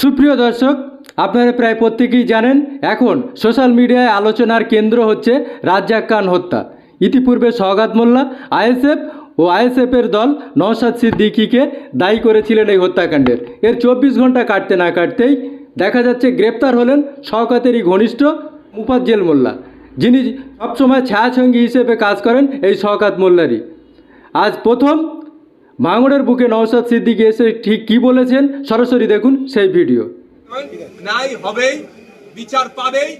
সুপ্রিয় দর্শক, আপনারা প্রায় প্রত্যেকেই জানেন, এখন সোশ্যাল মিডিয়ায় আলোচনার কেন্দ্র হচ্ছে রাজ্জাক খান হত্যা। ইতিপূর্বে সওগাত মোল্লা, আইএসএফ ও আইএসএফের দল নওশাদ সিদ্দিকিকে দায়ী করেছিলেন এই হত্যাকাণ্ডের। এর চব্বিশ ঘণ্টা কাটতে না কাটতেই দেখা যাচ্ছে গ্রেপ্তার হলেন শওকাতেরই ঘনিষ্ঠ মুফাজ্জেল মোল্লা, যিনি সবসময় ছায়াছঙ্গী হিসেবে কাজ করেন এই শওকাত মোল্লারই। আজ প্রথম ভাঙড়ের বুকে নওশাদ সিদ্দিকি এসে ঠিক কী বলেছেন সরাসরি দেখুন সেই ভিডিও। ন্যায় হবেই, বিচার পাবেই।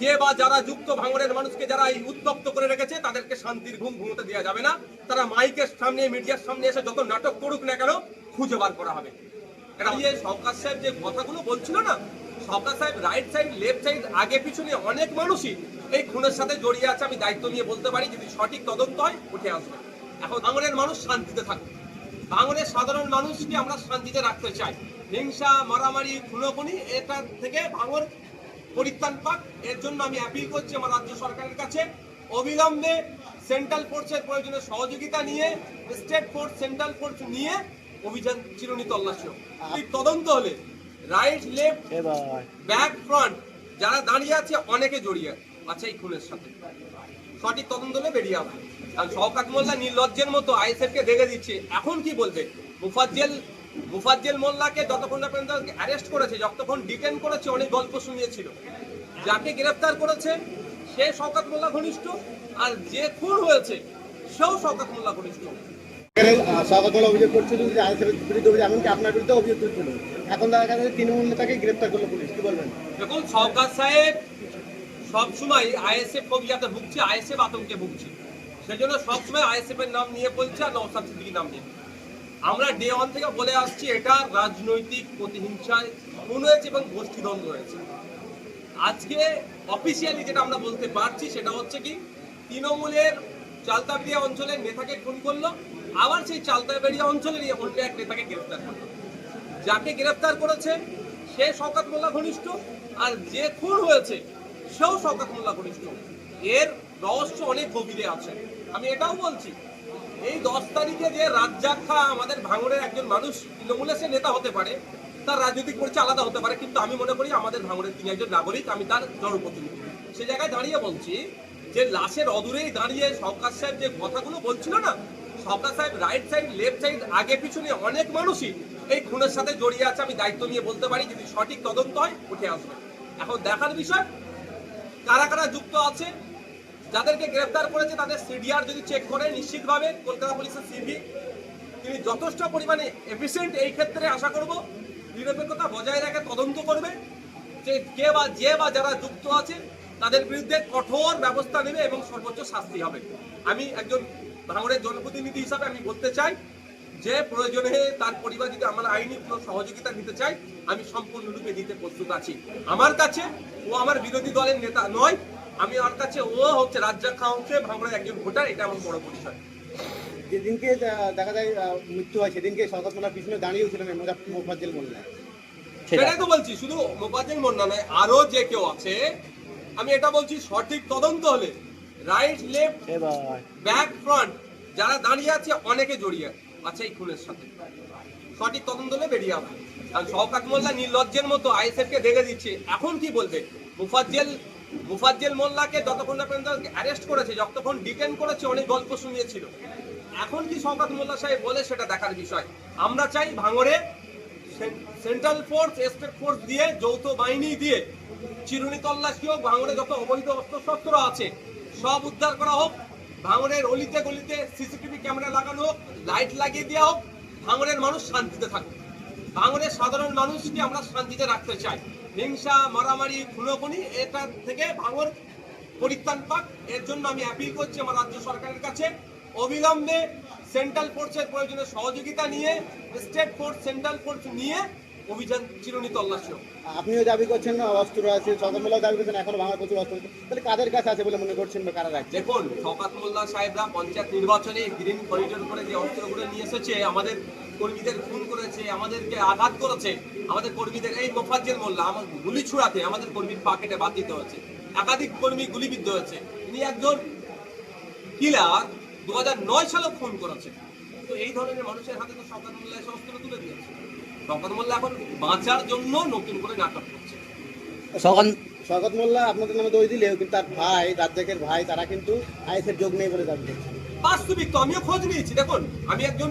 যে বা যারা যুক্ত ভাঙড়ের মানুষকে যারা এই উত্তপ্ত করে রেখেছে, তাদেরকে শান্তির ঘুম ঘুমোতে দেওয়া যাবে না। তারা মাইকের সামনে, মিডিয়ার সামনে এসে যত নাটক করুক না কেন, খুঁজে বার করা হবে। সরকার সাহেব যে কথাগুলো বলছিল না, সরকার সাহেব রাইট সাইড লেফট সাইড আগে পিছনে অনেক মানুষই এই খুনের সাথে জড়িয়ে আছে, আমি দায়িত্ব নিয়ে বলতে পারি, যদি সঠিক তদন্ত হয়, উঠে আসবে। এখন ভাঙড়ের মানুষ শান্তিতে থাকবে ভাঙনের সাধারণ মানুষকে আমরা শান্তিতে রাখতে চাই হিংসা মারামারি খুনোখুনি এটা থেকে ভাঙর পরিত্রাণ পাক। এর জন্য আমি অ্যাপিল করছি আমার রাজ্য সরকারের কাছে। অবিলম্বে সেন্ট্রাল ফোর্সের প্রয়োজনে সহযোগিতা নিয়ে স্টেট ফোর্স সেন্ট্রাল ফোর্স নিয়ে অভিযান চিরুনি তল্লাশি তদন্ত হলে রাইট লেফট ব্যাক ফ্রন্ট যারা দাঁড়িয়ে আছে অনেকে জড়িয়ে আছে। এই খুনের সাথে। সঠিক তদন্ত হলে বেরিয়ে আসবে। কারণ শওকাত মোল্লা নির্লজ্জের মতো আইএসএফ কে দেখে দিচ্ছে। এখন কি বলবে? মুফাজ্জেল মুফাজ্জেল মোল্লাকে যতক্ষণ না পর্যন্ত অ্যারেস্ট করেছে যতক্ষণ ডিটেন করেছে অনেক গল্প শুনিয়েছিল। যাকে গ্রেফতার করেছে সে শওকাত মোল্লা ঘনিষ্ঠ আর যে খুন হয়েছে সেও শওকাত মোল্লা ঘনিষ্ঠ। সকালবেলা অভিযোগ করছিল যে আইএসএফের বিরুদ্ধে অভিযোগ এমনকি আপনার বিরুদ্ধে অভিযোগ তুলছিল। এখন দেখা গেছে তৃণমূল নেতাকে গ্রেপ্তার করল পুলিশ। কি বলবেন? দেখুন সরকার সাহেব সবসময় আইএসএফ ফোবিয়াতে ভুগছে আইএসএফ আতঙ্কে ভুগছে। সেজন্য সবসময় আইএসএফ এর নাম নিয়ে বলছে আর নওসাদ সিদ্দিকির নাম নিয়ে। আমরা ডে ওয়ান থেকে বলে আসছি, এটা রাজনৈতিক প্রতিহিংসায় খুন হয়েছে এবং গোষ্ঠীদ্বন্দ্ব হয়েছে আজকে অফিসিয়ালি যেটা আমরা বলতে পারছি সেটা হচ্ছে কি, তৃণমূলের চালতাবেড়িয়া অঞ্চলের নেতাকে খুন করল, আবার সেই চালতাবেড়িয়া অঞ্চলের অন্য এক নেতাকে গ্রেফতার করল। যাকে গ্রেফতার করেছে, সে শওকাত মোল্লা ঘনিষ্ঠ, আর যে খুন হয়েছে, সেও শকাত মোল্লা ঘনিষ্ঠ। এর রহস্য অনেক গভীরে আছে। আমি এটাও বলছি, এই দশ তারিখে যে রাজ্জাক খা আমাদের ভাঙড়ের একজন মানুষ, তৃণমূলের সে নেতা হতে পারে, তার রাজনৈতিক পরিচয় আলাদা হতে পারে, কিন্তু আমি মনে করি আমাদের ভাঙড়ের তিনি একজন নাগরিক, আমি তার জনপ্রতিনিধি। সে জায়গায় দাঁড়িয়ে বলছি যে লাশের অদূরেই দাঁড়িয়ে সরকার সাহেব যে কথাগুলো বলছিল না, সরকার সাহেব রাইট সাইড লেফট সাইড আগে পিছনে অনেক মানুষই এই খুনের সাথে জড়িয়ে আছে, আমি দায়িত্ব নিয়ে বলতে পারি, যদি সঠিক তদন্ত হয়, উঠে আসবে। এখন দেখার বিষয়, কারা কারা যুক্ত আছে যাদেরকে গ্রেফতার করেছে তাদের সিডিআর যদি চেক করে, নিশ্চিতভাবে কলকাতা পুলিশের সিভি তিনি যথেষ্ট পরিমাণে এফিসিয়েন্ট এই ক্ষেত্রে আশা করব, নিরপেক্ষতা বজায় রেখে তদন্ত করবে। যে কে বা যে বা যারা যুক্ত আছে, তাদের বিরুদ্ধে কঠোর ব্যবস্থা নেবে এবং সর্বোচ্চ শাস্তি হবে। আমি একজন ভাঙড়ের জনপ্রতিনিধি হিসাবে আমি বলতে চাই, যে প্রয়োজনে তার পরিবার যদি আমার আইনি কোনো সহযোগিতা দিতে চাই আমি সম্পূর্ণরূপে দিতে প্রস্তুত আছি। আমার কাছে ও আমার বিরোধী দলের নেতা নয় আমি ওর কাছে ও হচ্ছে রাজ্জাক খান হচ্ছে ভাঙড়ের একজন ভোটার এটা আমার বড় পরিচয় যেদিনকে দেখা যায় মৃত্যু হয় সেদিনকে সরকার মোল্লার পিছনে দাঁড়িয়েও ছিলেন মোফাজ্জেল মোল্লা। সেটাই। তো বলছি শুধু মোবাজিল মন্না নয় আরও যে কেউ আছে আমি এটা বলছি সঠিক তদন্ত হলে রাইট লেফট ব্যাক ফ্রন্ট যারা দাঁড়িয়ে আছে অনেকে জড়িয়ে আছে। এই খুনের সাথে। সঠিক তদন্ত হলে বেরিয়ে আসবে কারণ শওকাত মোল্লা নির্লজ্জের মতো আইএসএফ কে দেখে দিচ্ছে। এখন কি বলবে? মুফাজ্জেল মুফাজ্জেল মোল্লাকে যতক্ষণ না পর্যন্ত অ্যারেস্ট করেছে, যতক্ষণ ডিটেন করেছে, অনেক গল্প শুনিয়েছিল। এখন কি শওকাত মোল্লা সাহেব বলে সেটা দেখার বিষয়। আমরা চাই ভাঙড়ে সেন্ট্রাল ফোর্স স্টেট ফোর্স দিয়ে, যৌথ বাহিনী দিয়ে, চিরুনি তল্লাশি হোক ভাঙরে যত অবৈধ অস্ত্রশস্ত্র আছে, সব উদ্ধার করা হোক ভাঙরের অলিতে গলিতে সিসিটিভি ক্যামেরা লাগানো হোক লাইট লাগিয়ে দেওয়া হোক ভাঙরের মানুষ শান্তিতে থাকুক। ভাঙরের সাধারণ মানুষকে আমরা শান্তিতে রাখতে চাই। হিংসা, মারামারি, খুনোখুনি, এটা থেকে ভাঙর পরিত্রাণ পাক। এর জন্য আমি অ্যাপিল করছি আমার রাজ্য সরকারের কাছে। অবিলম্বে সেন্ট্রাল ফোর্সের প্রয়োজনে সহযোগিতা নিয়ে স্টেট ফোর্স সেন্ট্রাল ফোর্স নিয়ে অভিযান চিরুনি তল্লাশি আপনিও দাবি করছেন অস্ত্র আছে সরকার মোল্লাও দাবি করছেন এখনও ভাঙা প্রচুর অস্ত্র তাহলে কাদের কাছে আছে বলে মনে করছেন বা কারা রাখছে? দেখুন শওকাত মোল্লা সাহেবরা পঞ্চায়েত নির্বাচনে গ্রিন করিডোর করে যে অস্ত্রগুলো নিয়ে এসেছে আমাদের কর্মীদের খুন করেছে আমাদেরকে আঘাত করেছে আমাদের কর্মীদের এই মোফাজ্জেল মোল্লা আমার গুলি ছুড়াতে আমাদের কর্মীর পাকেটে বাদ দিতে হয়েছে। একাধিক কর্মী গুলিবিদ্ধ হয়েছে। তিনি একজন কিলার দু নয় সালে খুন করেছে। তো এই ধরনের মানুষের হাতে তো মোল্লা এসে অস্ত্র তুলে দিয়েছে। শওকত মোল্লা এখন বাঁচার জন্য নতুন করে নাটক করছে। স্বাগত মোল্লা আপনাদের নামে দই দিলেও কিন্তু তার ভাই রাজ্জাকের ভাই তারা কিন্তু আইএসএফ যোগ নেই বলে দাবি করছে। বাস্তবিক তো আমিও খোঁজ নিয়েছি দেখুন আমি একজন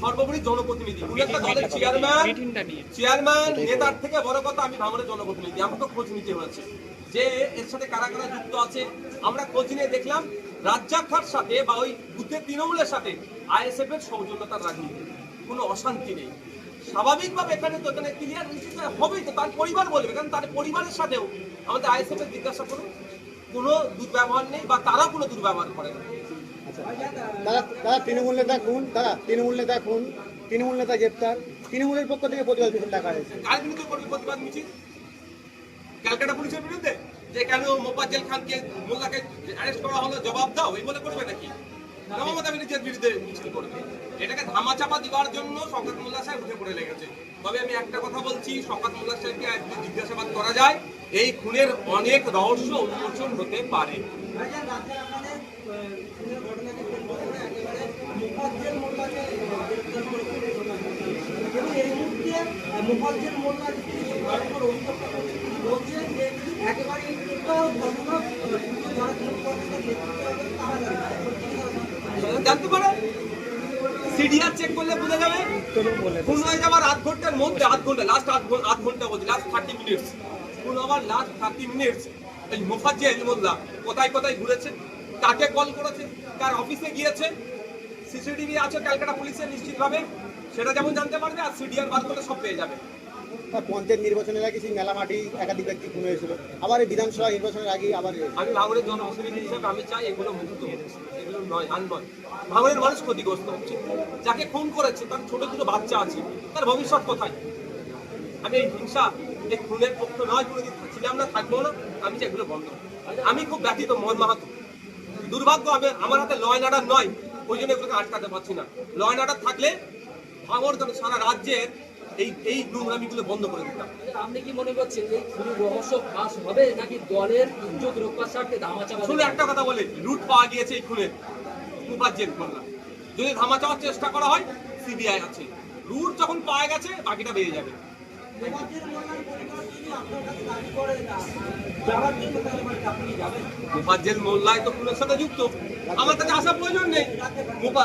সর্বোপরি জনপ্রতিনিধি উনি একটা দলের চেয়ারম্যান চেয়ারম্যান নেতার থেকে বড় কথা আমি ভাঙড়ের জনপ্রতিনিধি আমাকে খোঁজ নিতে হয়েছে। যে এর সাথে কারা কারা যুক্ত আছে আমরা খোঁজ নিয়ে দেখলাম রাজ্জাক খার সাথে বা ওই বুদ্ধের তৃণমূলের সাথে আইএসএফ এর সৌজন্যতার রাজনীতি। কোনো অশান্তি নেই। স্বাভাবিকভাবে এখানে তো এখানে ক্লিয়ার হবেই তো তার পরিবার বলবে কারণ তার পরিবারের সাথেও আমাদের আইএসএফ এর জিজ্ঞাসা করুন কোনো দুর্ব্যবহার নেই বা তারা কোনো দুর্ব্যবহার করে না। আচ্ছা দাদা তৃণমূল নেতা খুন দাদা তৃণমূল নেতা খুন তৃণমূল নেতা গ্রেপ্তার তৃণমূলের পক্ষ থেকে প্রতিবাদ মিছিল ডাকা হয়েছে। কার বিরুদ্ধে করবে প্রতিবাদ মিছিল? ক্যালকাটা পুলিশের বিরুদ্ধে? যে কেন মোফাজ্জেল খানকে মোল্লাকে অ্যারেস্ট করা হলো জবাব দাও এই বলে করবে নাকি? মমতা ব্যানার্জির বিরুদ্ধে মিছিল করবে এটাকে ধামাচাপা দেওয়ার জন্য শওকত মোল্লা সাহেব উঠে পড়ে লেগেছে। তবে আমি একটা কথা বলছি, শওকত মোল্লা সাহেবকে আজ জিজ্ঞাসাবাদ করা যায়, এই খুনের অনেক রহস্য উন্মোচন হতে পারে। মুখার্জের মোল্লা ভয়ঙ্কর অভিযোগ বলছে যে একেবারে ঘটনা যারা নেতৃত্ব তারা। জানতে পারে? সিডিআর চেক করলে বোঝা যাবে। খুন হয়ে যাওয়ার আধ ঘণ্টার মধ্যে আধ ঘণ্টা লাস্ট আধ আধ ঘণ্টা বলছি লাস্ট থার্টি মিনিটস খুন হওয়ার লাস্ট থার্টি মিনিটস এই মুফাজ্জেল মোল্লা কোথায় কোথায় ঘুরেছে? কাকে কল করেছে? কার অফিসে গিয়েছে? সিসিটিভি আছে ক্যালকাটা পুলিশের নিশ্চিতভাবে। সেটা যেমন জানতে পারবে আর সিডিআর বার করলে সব পেয়ে যাবে। পঞ্চায়েত নির্বাচনের আগে সেই মেলা মাটি একাধিক ব্যক্তি খুন হয়েছিল আবার এই বিধানসভা নির্বাচনের আগে আবার আমি ভাঙড়ের জনপ্রতিনিধি হিসেবে আমি চাই এগুলো মুক্ত নয় ভাঙড়ের মানুষ ক্ষতিগ্রস্ত হচ্ছে। যাকে খুন করেছে, তার ছোট ছোট বাচ্চা আছে, তার ভবিষ্যৎ কোথায়? আমি এই হিংসা এই খুনের পক্ষ নয় কোনোদিন ছিলাম না থাকব না, আমি চাই এগুলো বন্ধ আমি খুব ব্যথিত মোহন মাহাতো। দুর্ভাগ্য আমি, আমার হাতে ল অ্যান্ড অর্ডার নয়, ওই জন্য এগুলোকে আটকাতে পারছি না। ল অ্যান্ড অর্ডার থাকলে ভাঙড় সারা রাজ্যের এই এই নোংরামিগুলো বন্ধ করে দিতাম। আপনি কি মনে করছেন এই খুবই রহস্য ফাঁস হবে নাকি দলের ইজ্জত রক্ষার স্বার্থে ধামাচাপা শুনে একটা কথা বলে লুট পাওয়া গিয়েছে এই খুনের। মুফাজ্জেল মোল্লা যদি ধামা চাওয়ার চেষ্টা করা হয় সিবিআই আছে। লুট যখন পাওয়া গেছে বাকিটা বেরিয়ে যাবে। মুখার্জের মোল্লার পরিবার যদি আপনার কাছে দাবি করে না যাওয়ার জন্য তাহলে মানে আপনি কি যাবেন মুফাজ্জেল মোল্লাই তো খুনের সাথে যুক্ত। আমার কাছে আসার প্রয়োজন নেই। মুফা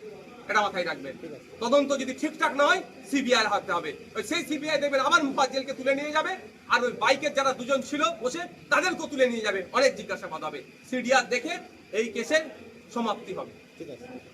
এটা মাথায় রাখবেন। তদন্ত যদি ঠিকঠাক না হয় সিবিআই হাতে হবে। ওই সেই সিবিআই দেখবেন আবার জেলকে তুলে নিয়ে যাবে আর ওই বাইকের যারা দুজন ছিল বসে তাদেরকেও তুলে নিয়ে যাবে। অনেক জিজ্ঞাসাবাদ হবে। সিডিআর দেখে এই কেসের সমাপ্তি হবে। ঠিক আছে।